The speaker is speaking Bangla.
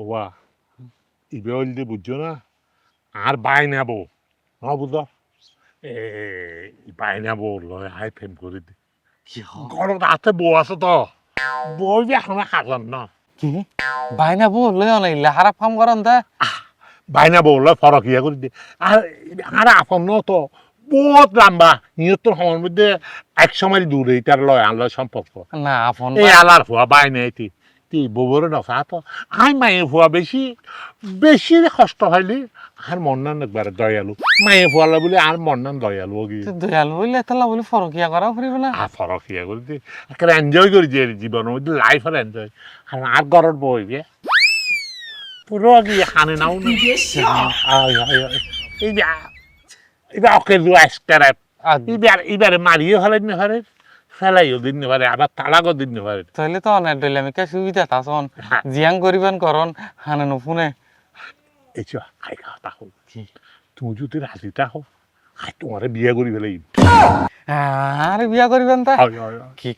ওবা ইবে হইলে বুঝছ না আর বাই নেব ন বুঝ এ বাই নেব লয় হাই ফেম করে দি। ঘৰত আছে বউ আছে তো। বউ যে আমরা খাজান না। কি? বাইনা বউ লই অনাইলে হারা ফার্ম করেন তা বাইনা বউ লয় ফরক ইয়া করে দি। আর আর আপন ন তো? বহুত লম্বা। নিহতর সময়ের মধ্যে একশো মাইল দূরে তার লয় আনলয় সম্পর্ক না আপন এই আলার ফুয়া বাই নেই বউরে নফা তো আই মায়ে ফুয়া বেশি বেশি কষ্ট হইলি আর মন নান একবার দয়ালু। মায়ে ফুয়ালা বলে আর মন নান দয়ালু গিয়ে দয়ালু হইলে তালা বলে ফরকিয়া করা ফুরিব না আর ফরক ইয়া করে দি। একেবারে এনজয় করি যে জীবনের মধ্যে লাইফ আর এনজয় আর আর ঘরের বই গে। পুরো গিয়ে খানে নাও। এই যে এই যে ওকে দু আজকার এবার এবারে মারিয়ে ফেলেন না পারে ফেলাইও দিন পারে আবার তালাকও দিন পারে। তাহলে তো অনেক ডইলামিকা সুবিধা হ্যাঁ। জিয়াং করিবেন করন হানে নফুনে এই যে খাই খাওয়া তাহো তুমি যদি রাজি থাকো তোমারে বিয়া করি ফেলাই আর বিয়া করিবেন তা। কি